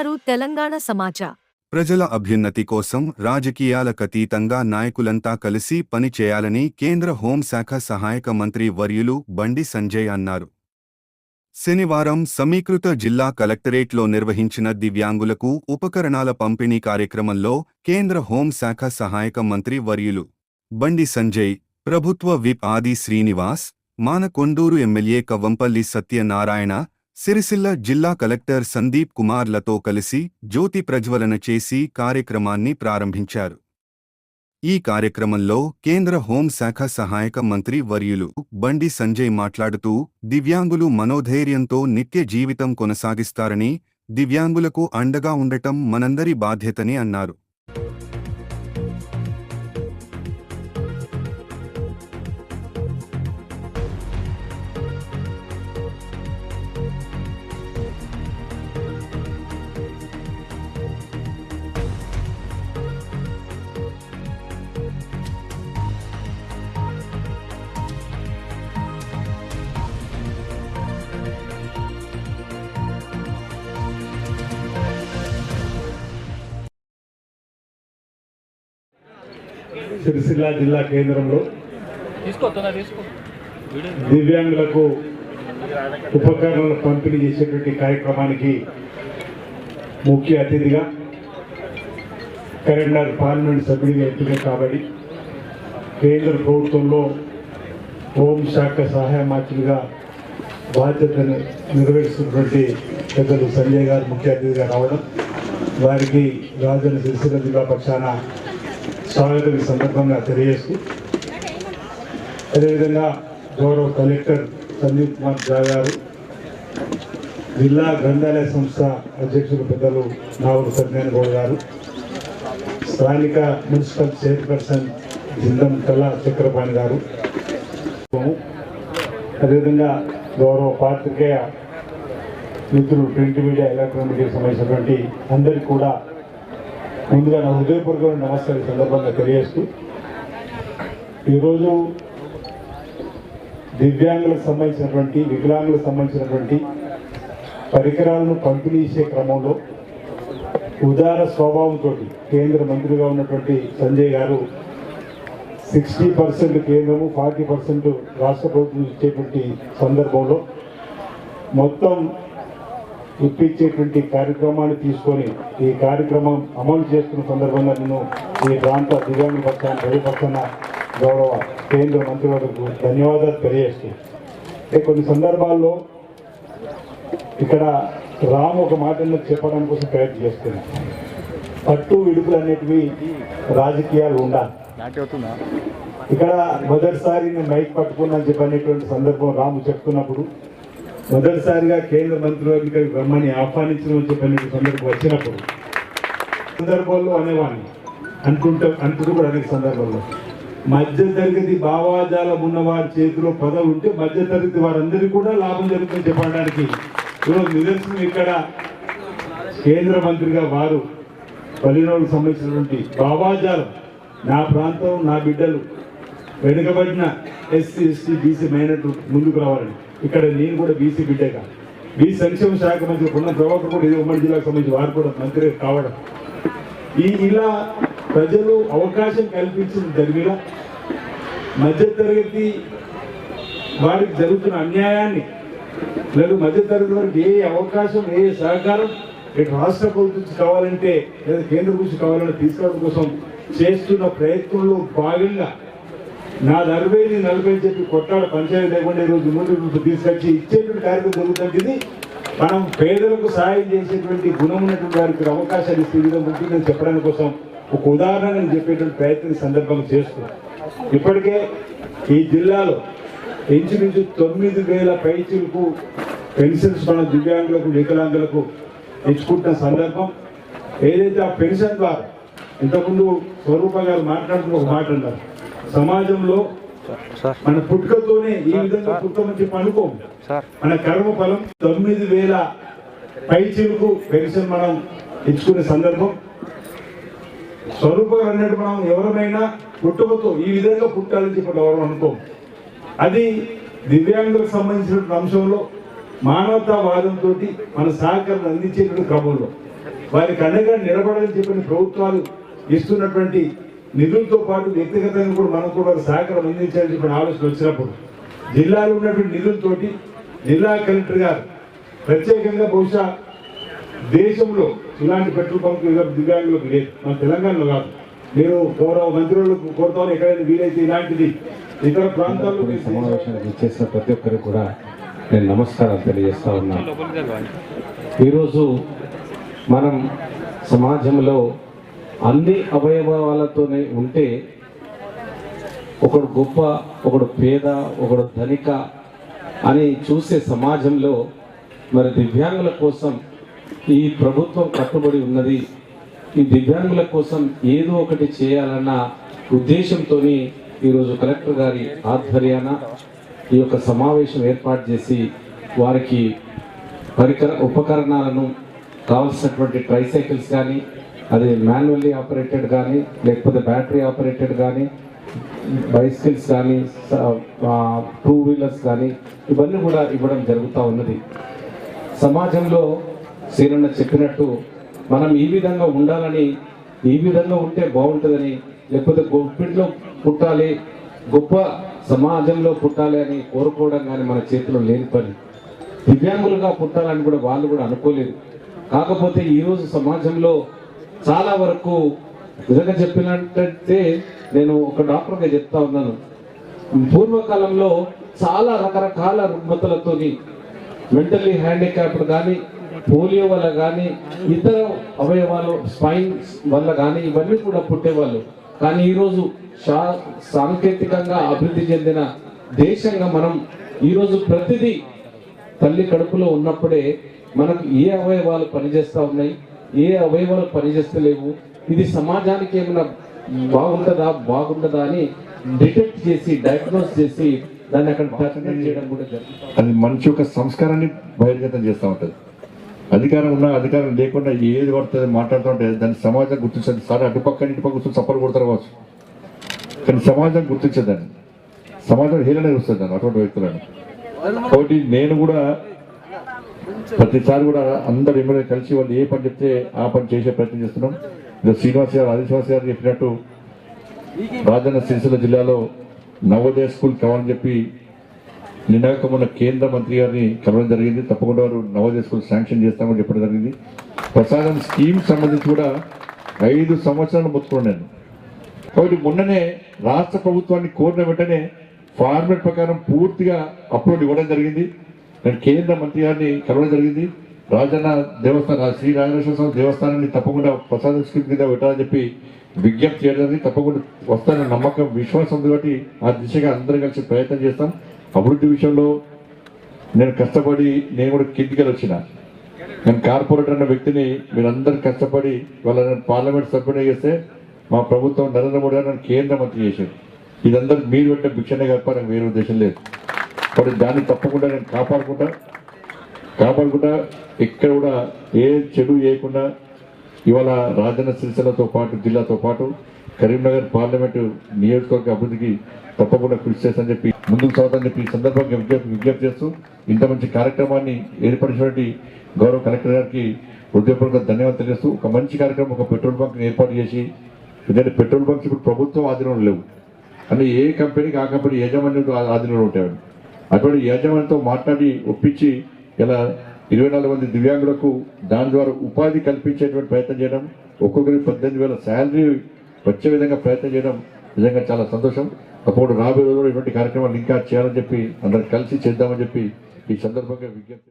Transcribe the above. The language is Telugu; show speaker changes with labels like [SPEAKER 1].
[SPEAKER 1] అంటున్నారు తెలంగాణ సమాజ.
[SPEAKER 2] ప్రజల అభ్యున్నతి కోసం రాజకీయాలకతీతంగా నాయకులంతా కలిసి పనిచేయాలని కేంద్ర హోంశాఖ సహాయక మంత్రి వర్యులు బండి సంజయ్ అన్నారు. శనివారం సమీకృత జిల్లా కలెక్టరేట్లో నిర్వహించిన దివ్యాంగులకు ఉపకరణాల పంపిణీ కార్యక్రమంలో కేంద్ర హోంశాఖ సహాయక మంత్రి వర్యులు బండి సంజయ్ ప్రభుత్వ విప్ ఆది శ్రీనివాస్ మానకొండూరు ఎమ్మెల్యే కవ్వంపల్లి సత్యనారాయణ సిరిసిల్ల జిల్లా కలెక్టర్ సందీప్ కుమార్లతో కలిసి జ్యోతి ప్రజ్వలన చేసి కార్యక్రమాన్ని ప్రారంభించారు. ఈ కార్యక్రమంలో కేంద్ర హోంశాఖ సహాయక మంత్రి వర్యులు బండి సంజయ్ మాట్లాడుతూ దివ్యాంగులు మనోధైర్యంతో నిత్య జీవితం కొనసాగిస్తారని దివ్యాంగులకు అండగా ఉండటం మనందరి బాధ్యతని అన్నారు.
[SPEAKER 3] సిరిసిల్ల జిల్లా కేంద్రంలో దివ్యాంగులకు ఉపకరణాలు పంపిణీ చేసేటువంటి కార్యక్రమానికి ముఖ్య అతిథిగా కరీంనగర్ పార్లమెంట్ సభ్యుడిగా ఎంపిక కాబట్టి కేంద్ర ప్రభుత్వంలో హోంశాఖ సహాయ మంత్రిగా బాధ్యతను నిర్వహిస్తున్నటువంటి పెద్దలు సంజయ్ గారు ముఖ్య అతిథిగా రావడం. వారికి రాజన్న సిరిసిల్ల జిల్లా పక్షాన స్వాగతం ఈ సందర్భంగా తెలియజేస్తూ అదేవిధంగా గౌరవ కలెక్టర్ సందీప్ కుమార్ జా గారు జిల్లా గ్రంథాలయ సంస్థ అధ్యక్షులు పెద్దలు నావూరు సత్యనారాయణ గౌడ్ గారు స్థానిక మున్సిపల్ చైర్పర్సన్ జిందం కళా చక్రపాణి గారు అదేవిధంగా గౌరవ పాత్రికేయ మిత్రులు ప్రింట్ మీడియా ఎలక్ట్రానిక్ మీడియాకి సంబంధించినటువంటి అందరికీ కూడా ముందుగా నా హృదయపూర్వక నమస్కారం సందర్భంగా తెలియజేస్తూ ఈరోజు దివ్యాంగులకు సంబంధించినటువంటి వికలాంగులకు సంబంధించినటువంటి పరికరాలను పంపిణీ చేసే క్రమంలో ఉదార స్వభావంతో కేంద్ర మంత్రిగా ఉన్నటువంటి సంజయ్ గారు సిక్స్టీ పర్సెంట్ కేంద్రము ఫార్టీ పర్సెంట్ రాష్ట్ర ప్రభుత్వం ఇచ్చేటువంటి సందర్భంలో మొత్తం ఇప్పించేటువంటి కార్యక్రమాన్ని తీసుకొని ఈ కార్యక్రమం అమలు చేస్తున్న సందర్భంగా నేను ఈ ప్రాంత దివ్యాంగ పక్షాన ప్రతిపక్షాన గౌరవ కేంద్ర మంత్రివర్గకు ధన్యవాదాలు తెలియజేస్తూ అంటే కొన్ని సందర్భాల్లో ఇక్కడ రామ్ ఒక మాట చెప్పడం కోసం ప్రయత్నం చేస్తున్నా పట్టు విడుపులు అనేటివి రాజకీయాలు ఉండాలి. ఇక్కడ మొదటిసారి నేను మైక్ పట్టుకున్నాను చెప్పనేటువంటి సందర్భం రాము చెప్తున్నప్పుడు మొదటిసారిగా కేంద్ర మంత్రివర్గ బ్రహ్మని ఆహ్వానించడం చెప్పిన సందర్భం వచ్చినప్పుడు సందర్భంలో అనేవాడిని. అనుకుంటూ కూడా అనేక సందర్భంలో మధ్య తరగతి భావాజాలం ఉన్న వారి చేతిలో పదవి ఉంటే మధ్య తరగతి వారందరికీ కూడా లాభం జరుగుతుంది చెప్పడానికి ఈరోజు నిదర్శనం ఇక్కడ. కేంద్ర మంత్రిగా వారు పల్లెనోళ్ళకు సంబంధించినటువంటి భావాజాలం నా ప్రాంతం నా బిడ్డలు వెనుకబడిన ఎస్సీ ఎస్టీ బీసీ మైనట్లు ముందుకు రావాలని. ఇక్కడ నేను కూడా బీసీ బిడ్డగా బీసీ సంక్షేమ శాఖ మంత్రి ఉన్న ప్రభాకర్ కూడా ఇది ఉమ్మడి జిల్లాకు సంబంధించి వారు కూడా మంత్రి కావడం. ఈ ఇలా ప్రజలు అవకాశం కల్పించిన జరిగిన మధ్యతరగతి వారికి జరుగుతున్న అన్యాయాన్ని లేదు మధ్యతరగతి వారికి ఏ అవకాశం ఏ సహకారం ఇటు రాష్ట్ర ప్రభుత్వం కావాలంటే లేదా కేంద్ర గురించి కావాలంటే తీసుకోవడం కోసం చేస్తున్న ప్రయత్నంలో భాగంగా నా నలభై నీ నలభై అని చెప్పి కొట్టాడ పంచాయతీ లేకుండా ఈరోజు ముందు తీసుకొచ్చి ఇచ్చేటువంటి కార్యక్రమం జరుగుతుంది మనం పేదలకు సహాయం చేసేటువంటి గుణం ఉన్నటువంటి వారికి అవకాశాలు ఇస్తే విధంగా విధంగా ఉంటుందని చెప్పడానికి కోసం ఒక ఉదాహరణ నేను చెప్పేటువంటి ప్రయత్నం సందర్భంగా చేస్తూ. ఇప్పటికే ఈ జిల్లాలో ఇంచుమించు తొమ్మిది వేల పైచులకు పెన్షన్స్ మన దివ్యాంగులకు వికలాంగులకు ఇచ్చుకుంటున్న సందర్భం. ఏదైతే ఆ పెన్షన్ ద్వారా ఇంతకుముందు స్వరూప గారు మాట్లాడుతున్న ఒక మాట అన్నారు. సమాజంలో మన పుట్టుకతోనే ఈ విధంగా పుట్టుకమని చెప్పి అనుకోం మన కర్మ ఫలం తొమ్మిది వేల పైచీలకు పెన్షన్ మనం ఇచ్చుకునే సందర్భం. స్వరూప అన్నట్టు మనం ఎవరమైనా పుట్టుకతో ఈ విధంగా పుట్టాలని చెప్పి ఎవరు అనుకోం అది దివ్యాంగులకు సంబంధించిన అంశంలో మానవతావాదంతో మన సహకారం అందించేటువంటి క్రమంలో. వారికి అండగా నిలబడాలని చెప్పిన ప్రభుత్వాలు ఇస్తున్నటువంటి నిధులతో పాటు వ్యక్తిగతంగా కూడా మనం కూడా సహకారం అందించాలని చెప్పిన ఆలోచన వచ్చినప్పుడు జిల్లాలో ఉన్నటువంటి నిధులతోటి జిల్లా కలెక్టర్ గారు ప్రత్యేకంగా బహుశా దేశంలో ఇలాంటి పెట్రోల్ బంక్ దివ్యాంగులకు లేదు. మన తెలంగాణలో కాదు. మీరు గౌరవ మంత్రులకు కోరుతాను ఎక్కడైనా వీలైతే ఇలాంటిది ఇతర ప్రాంతాల్లో
[SPEAKER 1] సమావేశానికి ఇచ్చేసిన ప్రతి ఒక్కరికి కూడా నేను నమస్కారాలు తెలియజేస్తా ఉన్నాను ఈరోజు మనం సమాజంలో అన్ని అవయవాలతోనే ఉంటే ఒకడు గొప్ప ఒకడు పేద ఒకడు ధనిక అని చూసే సమాజంలో మరి దివ్యాంగుల కోసం ఈ ప్రభుత్వం కట్టుబడి ఉన్నది. ఈ దివ్యాంగుల కోసం ఏదో ఒకటి చేయాలన్న ఉద్దేశంతో ఈరోజు కలెక్టర్ గారి ఆధ్వర్యాన ఈ యొక్క సమావేశం ఏర్పాటు చేసి వారికి పరికర ఉపకరణాలను కావలసినటువంటి ట్రైసైకిల్స్ కానీ అది మాన్యువల్లీ ఆపరేటెడ్ కానీ లేకపోతే బ్యాటరీ ఆపరేటెడ్ కానీ బైసికల్స్ కానీ టూ వీలర్స్ కానీ ఇవన్నీ కూడా ఇవ్వడం జరుగుతూ ఉన్నది. సమాజంలో సీనన్న చెప్పినట్టు మనం ఈ విధంగా ఉండాలని ఈ విధంగా ఉంటే బాగుంటుందని లేకపోతే గొప్పిట్లో పుట్టాలి గొప్ప సమాజంలో పుట్టాలి అని కోరుకోవడం కానీ మన చేతిలో లేని పని. దివ్యాంగులుగా పుట్టాలని కూడా వాళ్ళు కూడా అనుకోలేదు. కాకపోతే ఈరోజు సమాజంలో చాలా వరకు నిజంగా చెప్పినట్టయితే నేను ఒక డాక్టర్గా చెప్తా ఉన్నాను. పూర్వకాలంలో చాలా రకరకాల రుగ్మతలతో మెంటల్లీ హ్యాండిక్యాప్డ్ కానీ పోలియో వల్ల కానీ ఇతర అవయవాలు స్పైన్ వల్ల కానీ ఇవన్నీ కూడా పుట్టేవాళ్ళు. కానీ ఈరోజు శా సాంకేతికంగా అభివృద్ధి చెందిన దేశంగా మనం ఈరోజు ప్రతిదీ తల్లి కడుపులో ఉన్నప్పుడే మనకు ఏ అవయవాలు పనిచేస్తూ ఉన్నాయి? ఏ అవయవాలు పనిచేస్తలేవు? ఇది సమాజానికి ఏమైనా బాగుంటుందా? బాగుంటుందా అని డిటెక్ట్ చేసి డయాగ్నోస్ చేసి దాన్ని అక్కడ ట్రీట్మెంట్ చేయడం కూడా జరుగుతుంది.
[SPEAKER 4] అది మనిషి యొక్క సంస్కారాన్ని బహిర్గతం చేస్తూ ఉంటుంది. అధికారం ఉన్నా అధికారం లేకుండా ఏది పడుతుంది మాట్లాడుతూ ఉంటే దాన్ని సమాజం గుర్తించదు. సార్ అటుపక్క ఇటుపక్క కూర్చొని చప్పలు కొడతారు కావచ్చు. కానీ సమాజం గుర్తించదని సమాజం హీలనే చూస్తుంది దాన్ని అటువంటి వ్యక్తులను. కాబట్టి నేను కూడా ప్రతిసారి కూడా అందరు ఎమ్మెల్యే కలిసి వాళ్ళు ఏ పని చెప్తే ఆ పని చేసే ప్రయత్నం చేస్తున్నాం. ఇది శ్రీనివాస్ గారు ఆదిశ్వాస్ గారు చెప్పినట్టు రాజన్న సిరిసిల్ల జిల్లాలో నవోదయ స్కూల్ కావాలని చెప్పి నిన్నక మొన్న కేంద్ర మంత్రి గారిని కలవడం జరిగింది. తప్పకుండా వారు నవోదయ స్కూల్ శాంక్షన్ చేస్తామని చెప్పడం జరిగింది. ప్రసాదం స్కీమ్ సంబంధించి కూడా ఐదు సంవత్సరాలు మొత్తుకున్నాను కాబట్టి మొన్ననే రాష్ట్ర ప్రభుత్వాన్ని కోరిన వెంటనే ఫార్మేట్ ప్రకారం పూర్తిగా అప్లోడ్ ఇవ్వడం జరిగింది. నేను కేంద్ర మంత్రి గారిని కలవడం జరిగింది. రాజన్న దేవస్థానం శ్రీ రాజేశ్వర స్వామి దేవస్థానాన్ని తప్పకుండా ప్రసాదం స్కీమ్ కింద పెట్టాలని చెప్పి విజ్ఞప్తి చేయడం తప్పకుండా వస్తాన నమ్మకం విశ్వాసం ఉంది కాబట్టి ఆ దిశగా అందరం కలిసి ప్రయత్నం చేస్తాం. అభివృద్ధి విషయంలో నేను కష్టపడి నేను కూడా కిందికి వచ్చిన. నేను కార్పొరేటర్ అన్న వ్యక్తిని మీరందరూ కష్టపడి వాళ్ళ పార్లమెంట్ సభ్యుని చేస్తే మా ప్రభుత్వం నరేంద్ర మోడీ గారు నన్ను కేంద్ర మంత్రి చేశారు. ఇదందరూ మీరు పెట్టే భిక్షనే కప్ప నాకు వేరే ఉద్దేశం లేదు. మరి దాన్ని తప్పకుండా నేను కాపాడుకుంటా. కాపాడుకుంటా. ఇక్కడ కూడా ఏ చెడు చేయకుండా ఇవాళ రాజన్న సిరిసిల్లతో పాటు జిల్లాతో పాటు కరీంనగర్ పార్లమెంటు నియోజకవర్గ అభివృద్ధికి తప్పకుండా కృషి చేస్తానని చెప్పి ముందుకు సాగుతానని చెప్పి ఈ సందర్భంగా విజ్ఞప్తి విజ్ఞప్తి చేస్తూ ఇంత మంచి కార్యక్రమాన్ని ఏర్పరిచినటువంటి గౌరవ కలెక్టర్ గారికి హృదయపూర్వక ధన్యవాదాలు తెలియజేస్తూ ఒక మంచి కార్యక్రమం ఒక పెట్రోల్ బంక్ ఏర్పాటు చేసి ఎందుకంటే పెట్రోల్ బంక్స్ ఇప్పుడు ప్రభుత్వం ఆధీనంలో లేవు. అంటే ఏ కంపెనీకి ఆ కంపెనీ యాజమాన్యం ఆధీనంలో ఉంటాయండి. అటువంటి యాజమాన్యంతో మాట్లాడి ఒప్పించి ఇలా ఇరవై నాలుగు మంది దివ్యాంగులకు దాని ద్వారా ఉపాధి కల్పించేటువంటి ప్రయత్నం చేయడం ఒక్కొక్కరికి పద్దెనిమిది వేల శాలరీ వచ్చే విధంగా ప్రయత్నం చేయడం నిజంగా చాలా సంతోషం. అప్పుడు రాబోయే రోజుల్లో ఇటువంటి కార్యక్రమాలు ఇంకా చేయాలని చెప్పి అందరం కలిసి చేద్దామని చెప్పి ఈ సందర్భంగా విజ్ఞప్తి